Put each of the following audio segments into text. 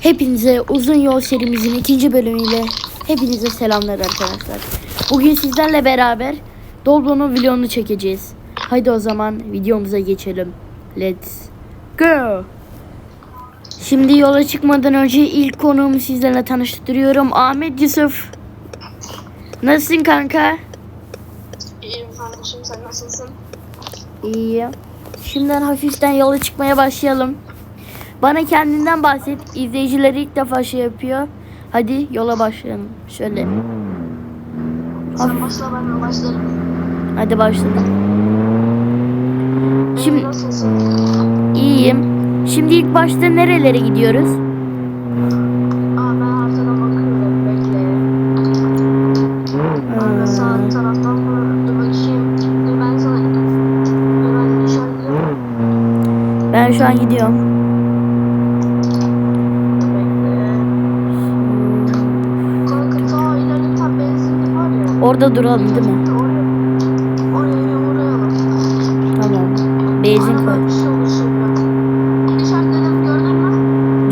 Hepinize uzun yol serimizin ikinci bölümüyle hepinize selamlar arkadaşlar. Bugün sizlerle beraber Doblo'nun vlogunu çekeceğiz. Haydi o zaman videomuza geçelim. Let's go. Şimdi yola çıkmadan önce ilk konuğumu sizlerle tanıştırıyorum. Ahmet Yusuf. Nasılsın kanka? İyiyim kardeşim sen nasılsın? İyi. Şimdiden hafiften yola çıkmaya başlayalım. Bana kendinden bahset. İzleyiciler ilk defa şey yapıyor. Hadi yola başlayalım. Şöyle. Sen başla ben başlarım. Hadi başladım. Şimdi iyiyim. Şimdi ilk başta nerelere gidiyoruz? Aa ben haritadan bakıyorum bekle. Ben de sağ taraftan mı? Dur bakayım. Dur ben sana... Dur ben işaretliyorum. Ben şu an gidiyorum. Bekle. Kanka ta ileride bir tane benzinlik var ya. Orada duralım değil mi? Tamam. Benzin koy.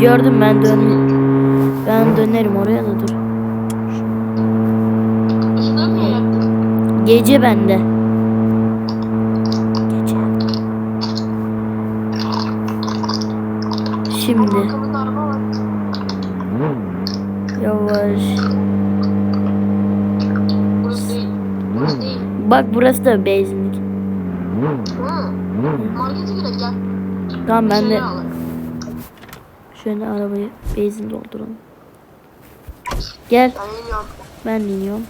Gördüm ben dön. Ben dönerim oraya da dur. Gece bende. Şimdi Arkamda araba var. yavaş. Burası değil. Burası değil. Bak burası da benzinlik. Hı. Markete gel. Tamam ben de şöyle arabayı benzin dolduralım. Gel Ben iniyorum. ben iniyorum.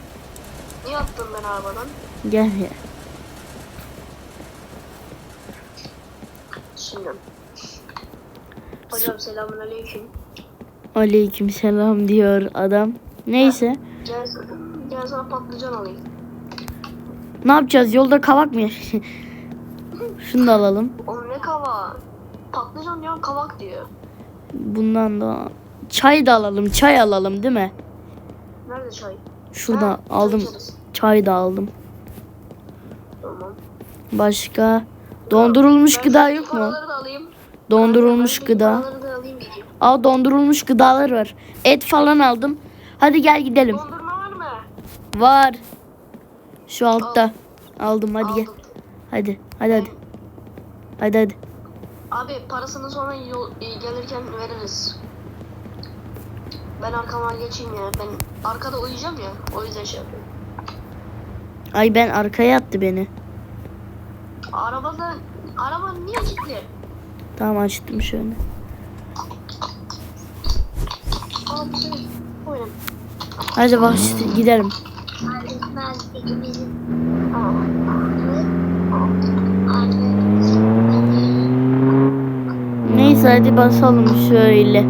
Niye attın ben arabadan? Gel ya. Şimdi. Hocam selamun aleyküm. Aleyküm selam diyor adam. Neyse. Gel, gel sana patlıcan alayım. Ne yapacağız? Yolda kavak mı? Şunu da alalım. Oğlum ne kava? Patlıcan diyor kavak diyor. Bundan da çay da alalım. Çay alalım değil mi? Nerede çay? Şurada Ha, çay aldım. içeriz. Çay da aldım. Tamam. Başka dondurulmuş Ben gıda yok mu? Dondurulmuş gıda. Aa dondurulmuş gıdalar var. Et falan aldım. Hadi gel gidelim. Dondurma var mı? Var. Şu altta. Aldım hadi gel. Aldım. Hadi. Hadi hadi. Hadi hadi. Abi parasını sonra yol, e, gelirken veririz. Ben arkama geçeyim ya. Ben arkada uyuyacağım ya. O yüzden şey yapıyorum. Ay ben arkaya attı beni. Arabada araba niye kilitli? Tamam açtım şöyle. Abi. Hadi başla gidelim. Neyse hadi basalım şöyle.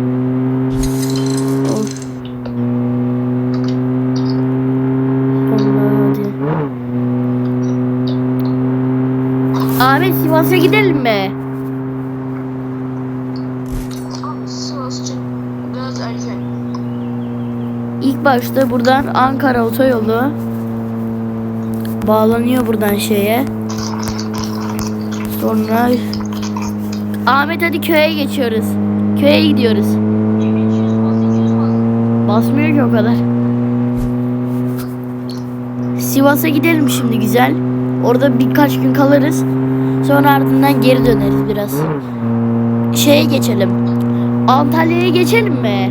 Of. Ahmet Sivas'a gidelim mi? Abi Sivas için biraz erken. İlk başta buradan Ankara otoyolu bağlanıyor buradan şeye. Sonra Ahmet hadi köye geçiyoruz. Köye gidiyoruz. 200 bas 200 bas. Basmıyor ki o kadar. Sivas'a gidelim şimdi güzel. Orada birkaç gün kalırız. Sonra ardından geri döneriz biraz. Şeye geçelim. Antalya'ya geçelim mi?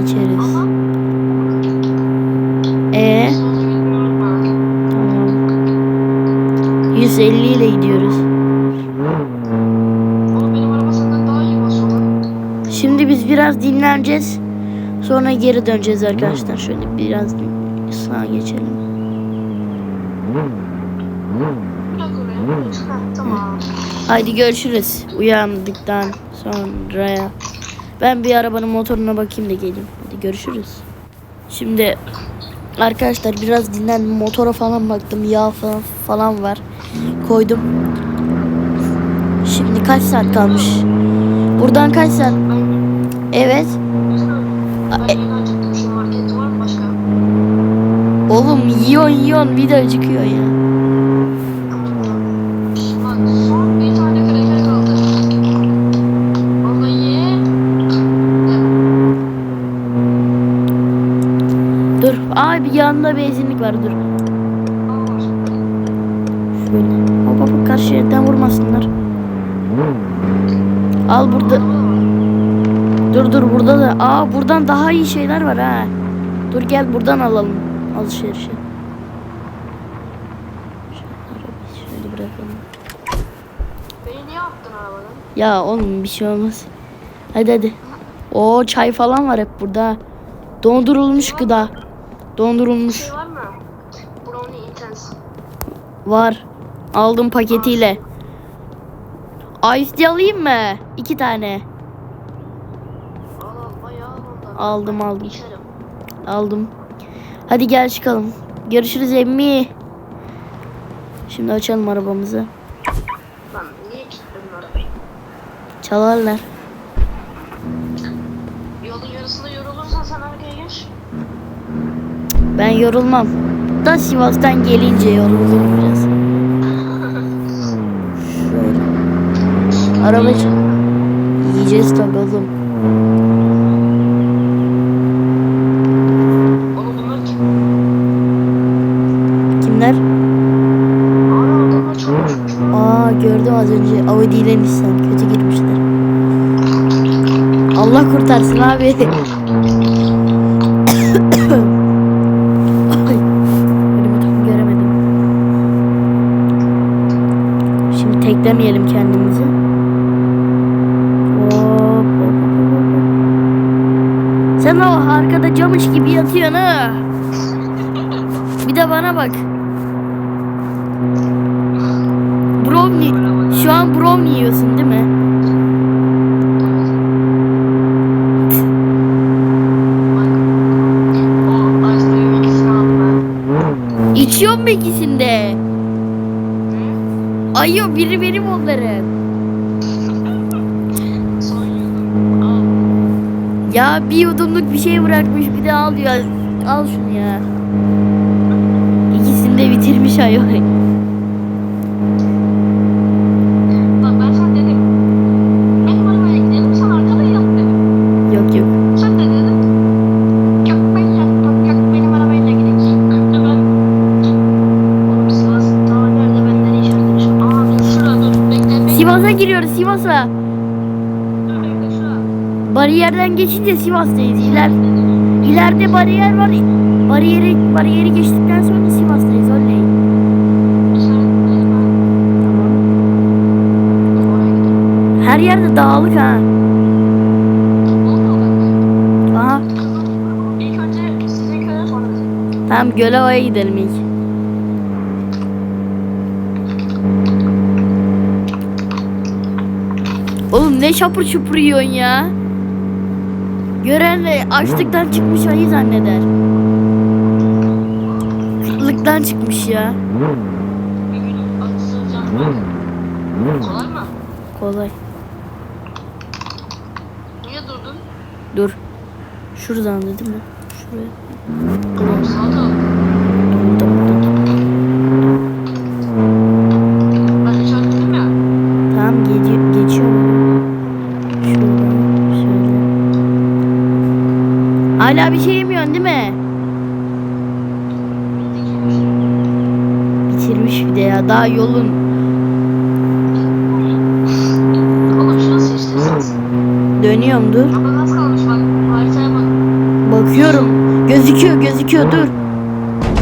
Geçeriz. Ama E sonra bilmiyorum ben. tamam. 150 ile gidiyoruz. Şimdi biz biraz dinleneceğiz. Sonra geri döneceğiz arkadaşlar. Şöyle biraz sağa geçelim. Haydi görüşürüz. Uyandıktan sonra. Ben bir arabanın motoruna bakayım da geleyim. Hadi görüşürüz. Şimdi arkadaşlar biraz dinlendim. Motora falan baktım. Yağ falan, falan var koydum. Şimdi kaç saat kalmış? Buradan kaç saat? Evet. Oğlum yiyon yiyon bir de acıkıyor ya. Dur. Abi yanında benzinlik var dur. Yerden vurmasınlar. Al burada. Dur dur burada da. Aa buradan daha iyi şeyler var ha. Dur gel buradan alalım alışverişi. Şöyle bırakalım. Beni niye attın arabadan? Ya oğlum bir şey olmaz. Hadi hadi. O çay falan var hep burada. Dondurulmuş gıda. Dondurulmuş Şey var mı? Brownie Intense. var. Aldım paketiyle. Ice alayım mı? İki tane. Aldım, aldım. Aldım. Hadi gel çıkalım. Görüşürüz emmi. Şimdi açalım arabamızı. Lan niye kilitledin arabayı? Çalarlar. Yolun yarısında yorulursan sen arkaya geç. Ben yorulmam. Da Sivas'tan gelince yoruldum biraz. Arabacı. Yiyeceğiz tabii oğlum. Kimler? Aa gördüm az önce Audi ile Nissan kötü girmişler. Allah kurtarsın abi. camış gibi yatıyorsun ha. Bir de bana bak. Brownie. Şu an brownie yiyorsun değil mi? İçiyor mu ikisinde? Ayıyor biri benim onların. Ya bir yudumluk bir şey bırakmış bir de al diyor. Al şunu ya. İkisini de bitirmiş bekle. Sivas'a giriyoruz Sivas'a. Bariyerden geçince Sivas'tayız. İler, ileride bariyer var. Bariyeri, bariyeri geçtikten sonra Sivas'tayız. Oley. Her yerde dağlık ha. Aha. İlk önce sizin köye sonra. Tamam Gölova'ya gidelim ilk. Oğlum ne şapur şupur yiyorsun ya? Gören de açlıktan çıkmış ayı zanneder. Kıtlıktan çıkmış ya. Kolay mı? Kolay. Niye durdun? Dur. Şuradan dedim mi? Şuraya. Tamam sağa dön. Burada burada. Ben işaretledim ya. Tamam gece, geçiyorum. Şuradan şöyle. Hala bir şey yemiyorsun değil mi? Bitirmiş bir de ya. Daha yolun. Dönüyorum dur. Nasıl. Bakıyorum. Gözüküyor gözüküyor dur.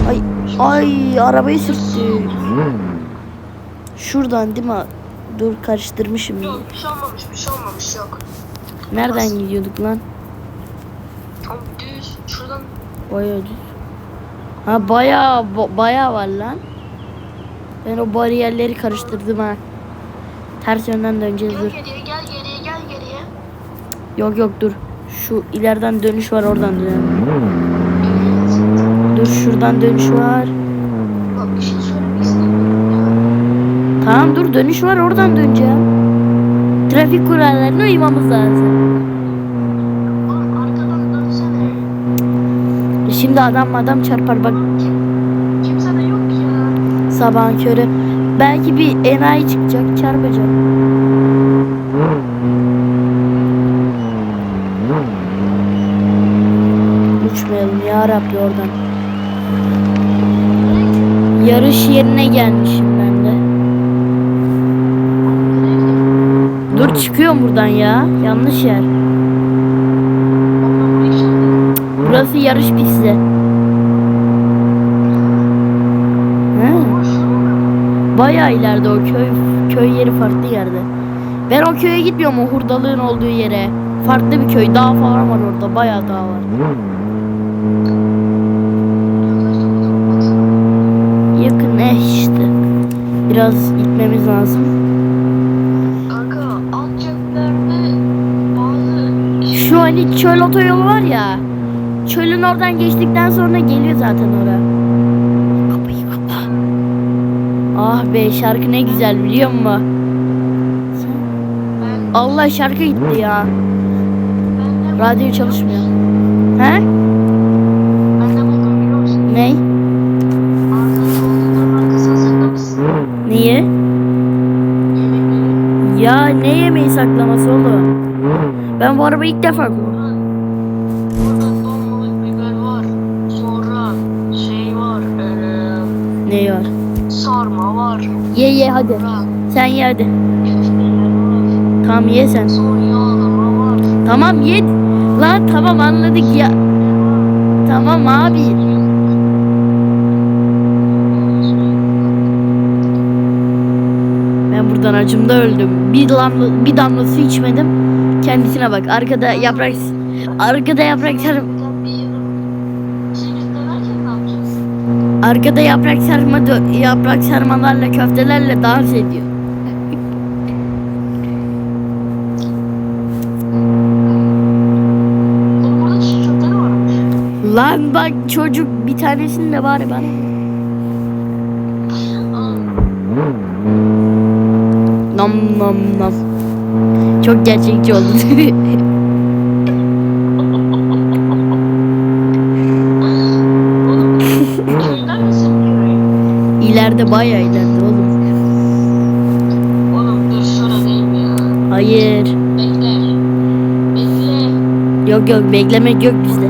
Ay ay arabayı sürttük. Şuradan değil mi? Dur karıştırmışım. Yok bir şey olmamış bir şey olmamış yok. Nereden gidiyorduk lan? Ama düz şuradan Bayağı düz. Ha bayağı ba- bayağı var lan. Ben o bariyerleri karıştırdım ha. Ters yönden döneceğiz gel dur. geriye gel geriye gel geriye. Yok yok dur. Şu ileriden dönüş var oradan dönelim. Evet. Dur şuradan dönüş var. Bak bir şey söylemek istemiyorum. Tamam dur dönüş var oradan döneceğim. Trafik kurallarına uymamız lazım. Oğlum. Şimdi adam adam çarpar bak Kimse de yok ya. Sabahın körü. Belki bir enayi çıkacak çarpacak. Uçmayalım ya Rabbi oradan. Yarış yerine gelmişim ben de. Dur çıkıyorum buradan ya. Yanlış yer. Burası yarış pisti. He. Ama şu mu? Bayağı ileride o köy köy yeri farklı yerde. Ben o köye gitmiyorum o hurdalığın olduğu yere. Farklı bir köy. Dağ falan var orada. Bayağı dağ var. Yakın eh işte. Biraz gitmemiz lazım. Kanka alt ceplerde bazı Şu hani çöl otoyolu var ya. Çölün oradan geçtikten sonra geliyor zaten oraya. Ah be şarkı ne güzel biliyor musun? Allah şarkı gitti ya. Radyo çalışmıyor. He? Ney? Niye? Ya ne yemeği saklaması oğlum? Ben bu arabayı ilk defa kullanıyorum. Burada dolmalık biber var. Sonra şey var. Eee Ne var? sarma var. Ye ye hadi. Sen ye hadi. Tamam ye sen. Tamam ye. Lan tamam anladık ya. Tamam abi. Ben buradan acımda öldüm. Bir damla, bir damla su içmedim. Kendisine bak. Arkada yaprak arkada yaprak sarma arkada yaprak sarma yaprak sarmalarla köftelerle dans ediyor. Lan bak çocuk bir tanesini de bari bana. Nam nam nam. Çok gerçekçi oldu. ileride bayağı ileride oğlum. Hayır. Yok yok beklemek yok bizde.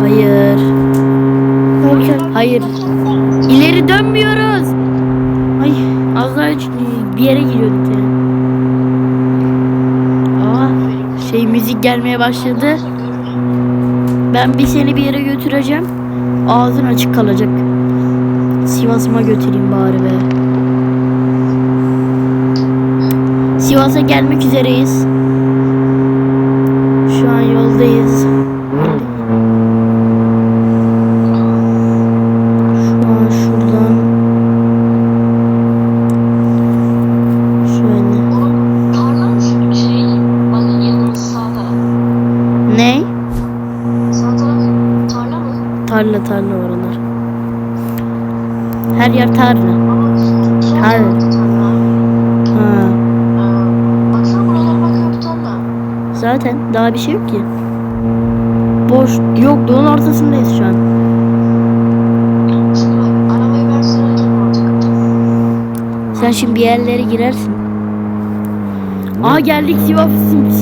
Hayır. Hayır. İleri dönmüyoruz. Ay az daha hiç- bir yere giriyorduk ya. Aa şey müzik gelmeye başladı. Ben bir seni bir yere götüreceğim. Ağzın açık kalacak. Sivas'ıma götüreyim bari be. Sivas'a gelmek üzereyiz. Şu an yoldayız. Şu an şuradan şöyle. Ne? Tarla tarla oralar. Her yer tarla. Ha. Baksana buralar bak hep tarla. Zaten daha bir şey yok ki. Boş yok doğunun ortasındayız şu an. Sen şimdi bir yerlere girersin. Aa geldik Sivas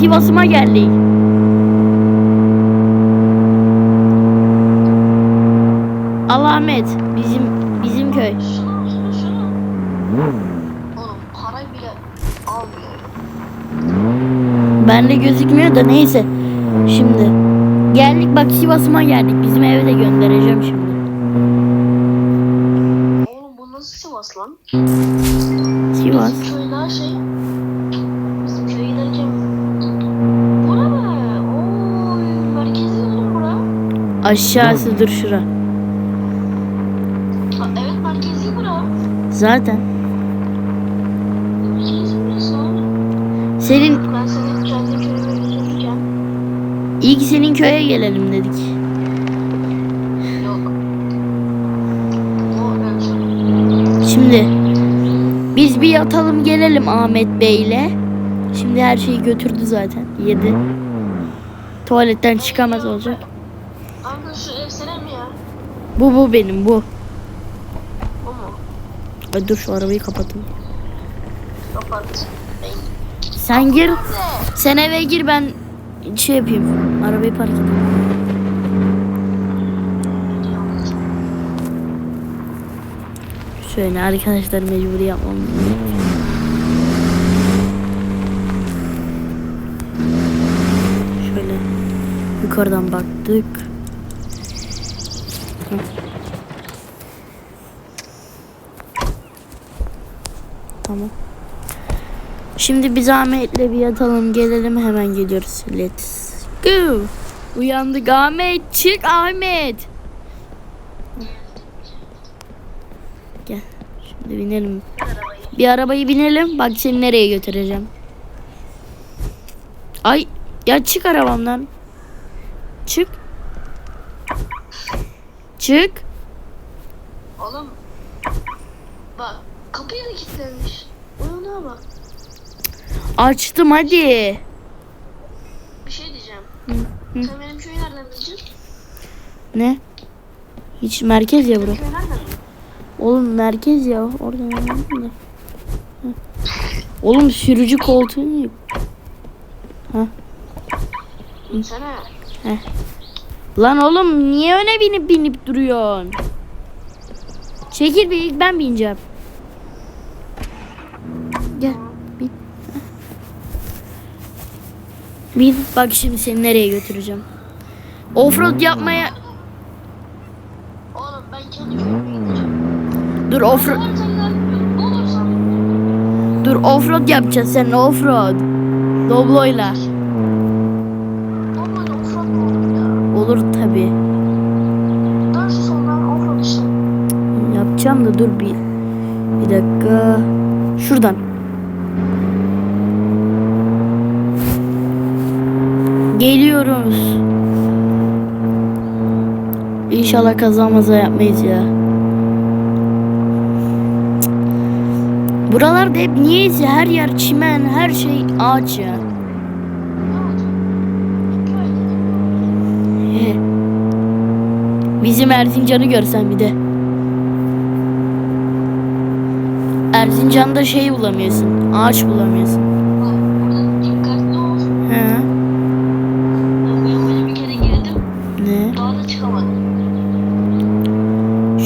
Sivas'ıma geldik. Alamet bizim bizim köy. Almıyor. Bende gözükmüyor da neyse. Şimdi geldik bak Sivas'ıma geldik. Bizim eve de göndereceğim şimdi. Oğlum bu nasıl Sivas lan? Sivas. Bizim köy daha şey. Bizim köye giderken. Bura mı? Oy merkezi oğlum bura. Aşağısı dur şura. Ha, evet merkezi bura. Zaten. Senin Ben kendi köyüme iyi ki senin köye gelelim dedik. Yok. Şimdi biz bir yatalım gelelim Ahmet Bey'le. Şimdi her şeyi götürdü zaten. Yedi. Tuvaletten çıkamaz olacak. Abi şu ev senin mi ya? Bu bu benim bu. Ay dur şu arabayı kapatayım. Kapat. Sen gir. Sen eve gir ben şey yapayım. Arabayı park edeyim. Şöyle arkadaşlar mecburi yapmam. Şöyle yukarıdan baktık. Hı. Tamam. Şimdi biz Ahmet'le bir yatalım gelelim hemen geliyoruz. Let's go. Uyandık Ahmet çık Ahmet. Gel. Şimdi binelim. Bir arabayı binelim. Bak seni nereye götüreceğim. Ay ya çık arabamdan. Çık. Çık. Oğlum. Bak kapıyı da kilitlenmiş. Uyana bak. Açtım hadi. Bir şey diyeceğim. hı. Sen benim köyü nereden bileceksin? Ne? Hiç merkez ya bura. Nereden? Oğlum merkez ya. Oradan anladım da. Hı. Oğlum sürücü koltuğu yok. Sana. Lan oğlum niye öne binip binip duruyorsun? Çekil bir ilk ben bineceğim. Gel bin. Bin bak şimdi seni nereye götüreceğim. Offroad yapmaya Oğlum ben kendi gideceğim. dur offroad dur offroad yapacağız seninle offroad. Dobloyla. Olur tabi. Yapacağım da dur bir bir dakika. Şuradan. Geliyoruz. İnşallah kazamaza yapmayız ya. Buralarda hep niyeyse her yer çimen, her şey ağaç ya. Bizim Erzincan'ı görsen bir de. Erzincan'da şey bulamıyorsun. Ağaç bulamıyorsun.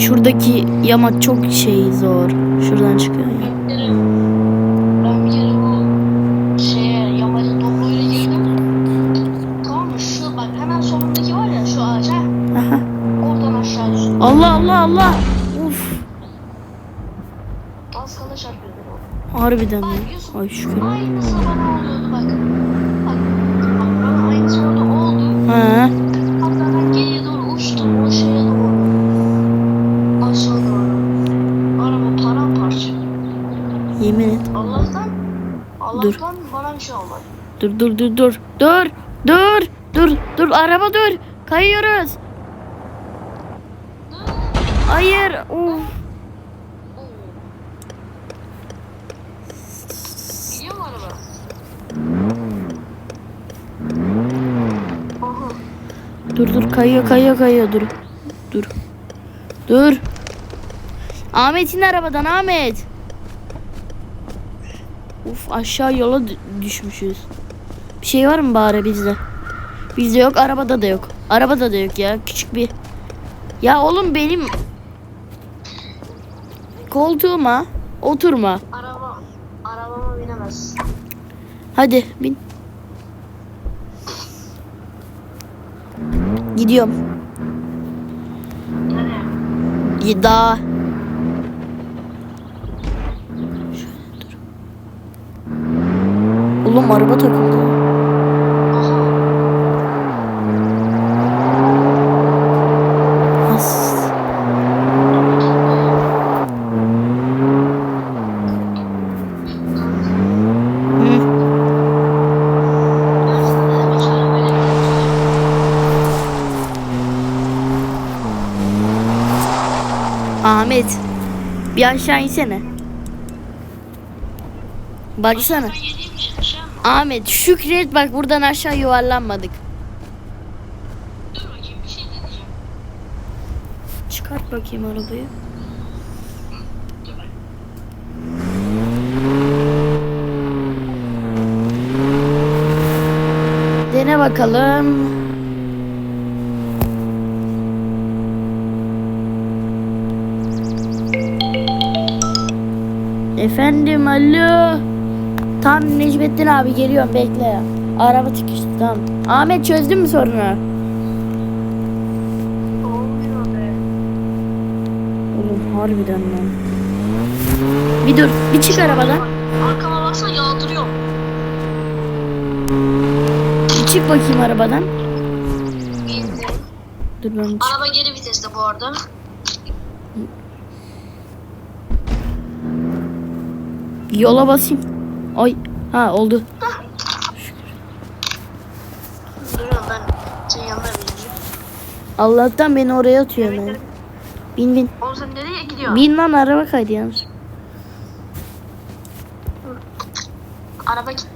Şuradaki yamak çok şey zor. Şuradan çıkıyor ya. Allah Allah Allah. Uf. Az kala çarpıyordum. Harbiden. Yusuf. Ay şükür. Aynısı bana oluyordu bak. Bak. Bak aynısı orada oldu. Ha. Dur. Bana bir şey olmadı. Dur dur dur dur. Dur. Dur. Dur. Dur. Araba dur. Kayıyoruz. Hayır. Uf. Oo. Gidiyor mu araba? Aha. Dur dur kayıyor kayıyor kayıyor dur. Dur. Dur. Ahmet in arabadan Ahmet. Uf aşağı yola dü- düşmüşüz. Bir şey var mı bari bizde? Bizde yok arabada da yok. Arabada da yok ya küçük bir. Ya oğlum benim koltuğuma oturma. Araba. Arabama binemez. Hadi bin. Gidiyorum. Nereye? Daha. Oğlum araba takıldı. Ahmet. Bir aşağı insene. Baksana. Ahmet şükret bak buradan aşağı yuvarlanmadık. Çıkart bakayım arabayı. Dene bakalım. Efendim alo. Tamam Necmettin abi geliyorum bekle. Araba tıkıştı tamam. Ahmet çözdün mü sorunu? Olmuyor be. Oğlum harbiden lan. Bir dur bir çık arabadan. Arkama baksana yağdırıyor. Bir çık bakayım arabadan. Dur ben çık- Araba geri viteste bu arada. Yola basayım. Ay ha oldu. Duruyorum ben. Senin yanına bineceğim. Allah'tan beni oraya atıyor hemen. Bin bin. Oğlum sen nereye gidiyorsun? Bin lan araba kaydı yalnız. Araba git.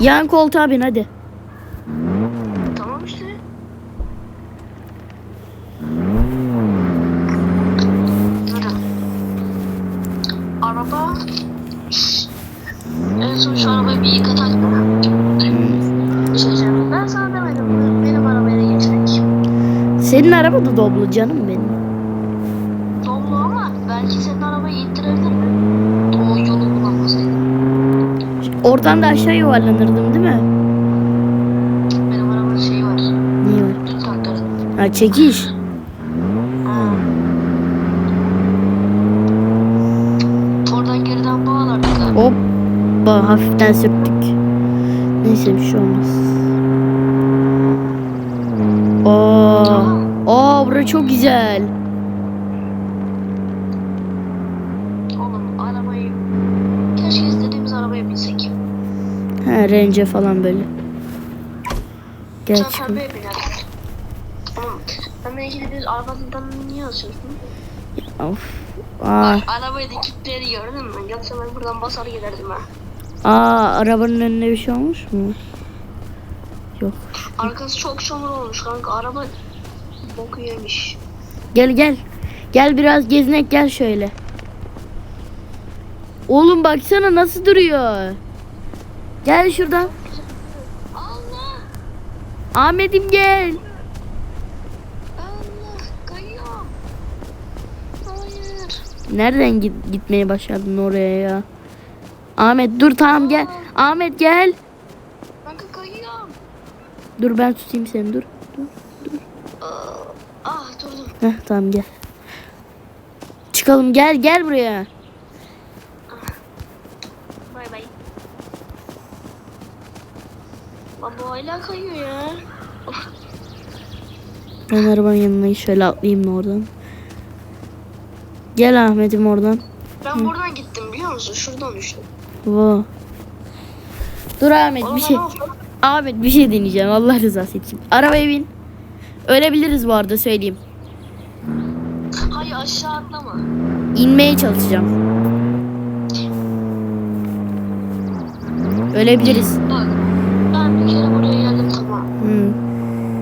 Yan koltuğa bin hadi. Tamam işte. Durun. Araba. En son şu arabayı bir yıkatak mı? Bir şey söyleyeyim. Ben sana demedim mi? Benim arabayla geçmek. Senin araba da doblo canım benim. Dolu ama belki senin arabayı ittirebilir mi? O yolu bulamasaydım. Oradan da aşağı yuvarlanırdım değil mi? Benim arabanın şeyi var. Niye var? Ha çekiş. Ha. Oradan geriden bağlardık ha. Hoppa hafiften sürttük. Neyse bir şey olmaz. Bura çok güzel. Oğlum arabayı... Keşke istediğimiz arabaya binsek. Ha rence falan böyle. Gel Sen çıkalım. pembeye binerdik. Oğlum beni ikide bir arabadan niye asıyorsun? Of. Aa, Arabayı da kilitleri gördün mü? Yoksa ben buradan basar giderdim ha. aa arabanın önüne bir şey olmuş mu? Yok. Arkası çok çamur olmuş kanka. Araba boku yemiş. Gel gel. Gel biraz gezinek gel şöyle. Oğlum baksana nasıl duruyor. Gel şuradan. Allah! Ahmet'im gel. Allah! Kayıyor! Hayır! Nereden git gitmeye başladın oraya ya? Ahmet dur tamam gel. Ahmet gel. Kanka kayıyor! Dur ben tutayım seni dur. dur. Aa, ah durdum. Heh tamam gel. Çıkalım gel gel buraya. Bay bay. Hala kayıyor ya. Ben arabanın yanına şöyle atlayayım da oradan. Gel Ahmet'im oradan. Ben buradan gittim biliyor musun? Şuradan düştüm. Wow. Dur Ahmet Oğlum bir şey. Ahmet bir şey deneyeceğim Allah rızası için. Arabaya bin. Ölebiliriz bu arada söyleyeyim. Aşağı atlama. İnmeye çalışacağım. Ölebiliriz. Bak ben bir kere buraya geldim tamam. Hmm.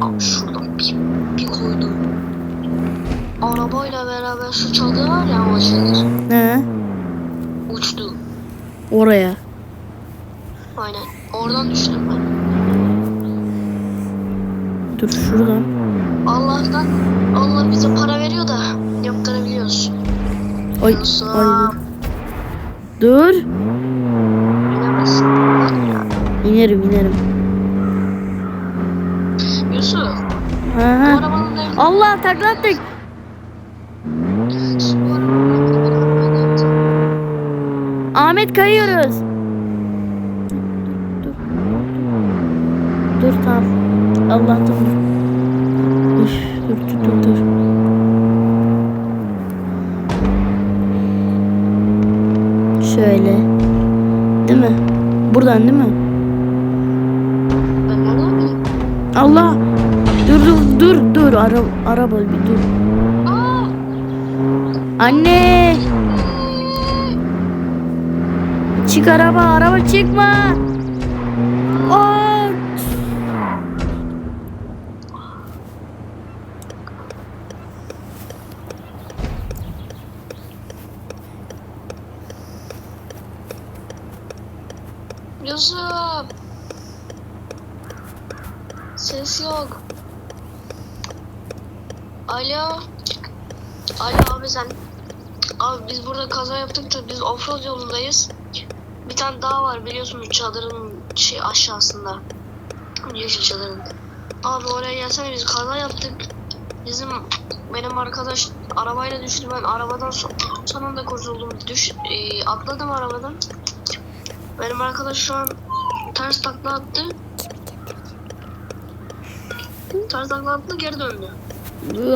Aa, şuradan bir, bir koydum. Arabayla beraber şu çadır var ya o. Ne? Uçtu. Oraya. Aynen. Oradan düştüm ben. Dur şuradan. Allah'tan Allah bize para veriyor da yaptırabiliyoruz. Oy. Yoksa Oy. Dur. bilemezsin. İnerim inerim. Yusuf. Aha. Allah nerede? Ahmet kayıyoruz. Dur. Dur tamam. Allah tamam. Üf, dur dur dur dur. Şöyle. Değil mi? Buradan değil mi? Allah. Dur dur dur dur. Ara, araba bir dur. Anne. Çık araba. Araba çıkma. Aa. Yusuf. Ses yok. Alo. Alo abi sen. Abi biz burada kaza yaptık da biz offroad yolundayız. Bir tane dağ var biliyorsunuz çadırın şey aşağısında. Yeşil çadırın. Abi oraya gelsene biz kaza yaptık. Bizim benim arkadaş arabayla düştü ben arabadan son, sonunda kurtuldum. Düş, e, atladım arabadan. Benim arkadaş şu an ters takla attı. Attı geri döndü.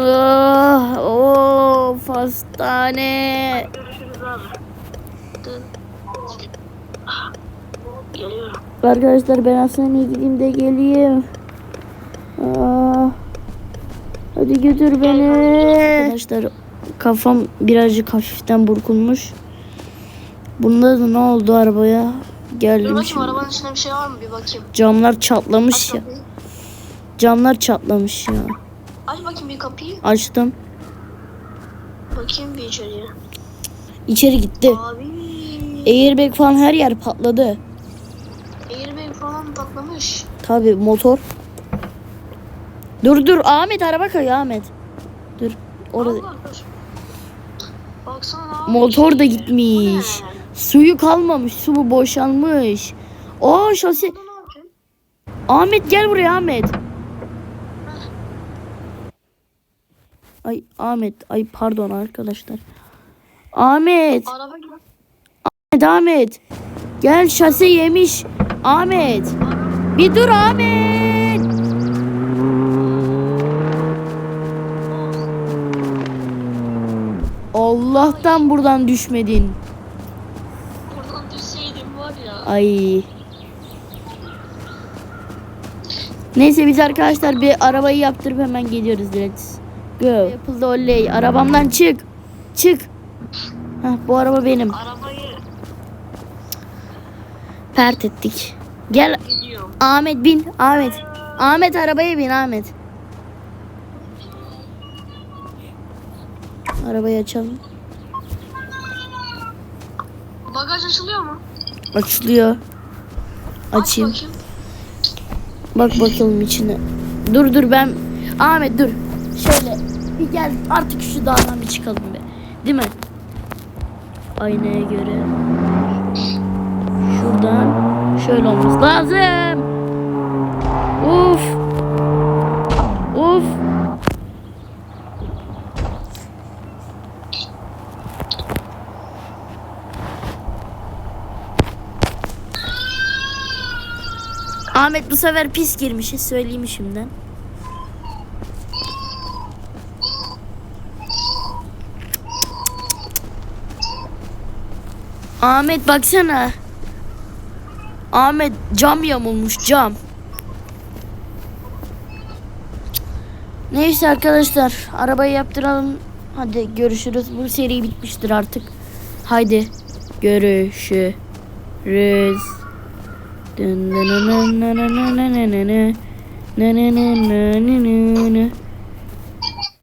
Ah, Of hastane. Görüşürüz abi. Dön. Geliyorum. Arkadaşlar ben hastaneye gideyim de geleyim. Ah. Hadi götür beni. Arkadaşlar kafam birazcık hafiften burkulmuş. Bunda da ne oldu arabaya? Dur Geldim bakayım şimdi. arabanın içinde bir şey var mı bir bakayım. Camlar çatlamış Aç ya. kapıyı. Camlar çatlamış ya. Aç bakayım bir kapıyı. Açtım. Bakayım bir içeriye. İçeri gitti. Abi. Airbag falan her yer patladı. Airbag falan patlamış. Tabi motor. Dur dur Ahmet araba kayıyor Ahmet. Dur. Orada Allah dur. Baksana abi. motor da gitmiş. Suyu kalmamış. Su bu boşalmış. Aa şasi. Ahmet gel buraya Ahmet. Ay Ahmet. Ay pardon arkadaşlar. Ahmet. Araba. Ahmet Ahmet. Gel şase yemiş. Ahmet. Bir dur Ahmet. Allah'tan buradan düşmedin. Buradan düşseydim var ya. Ay. Neyse biz arkadaşlar bir arabayı yaptırıp hemen geliyoruz direkt. Go. Yapıldı oley. Arabamdan çık. Çık. Heh, bu araba benim. Arabayı Pert ettik. Gel gidiyorum. Ahmet bin. Ahmet. Ahmet arabaya bin Ahmet. Arabayı açalım. Bagaj açılıyor mu? Açılıyor. Aç Açayım. bakayım. Bak bakalım içine. Dur dur ben Ahmet dur. Şöyle bir gel artık şu dağdan bir çıkalım be. Değil mi? Aynaya göre. Şuradan şöyle olması lazım. Uf. Uf. Ahmet bu sefer pis girmişiz söyleyeyim şimdiden. Ahmet baksana. Ahmet cam yamulmuş cam. Neyse arkadaşlar arabayı yaptıralım. Hadi görüşürüz. Bu seri bitmiştir artık. Haydi görüşürüz. Dın dın dın dın dın dın dın dın dın dın dın dın dın.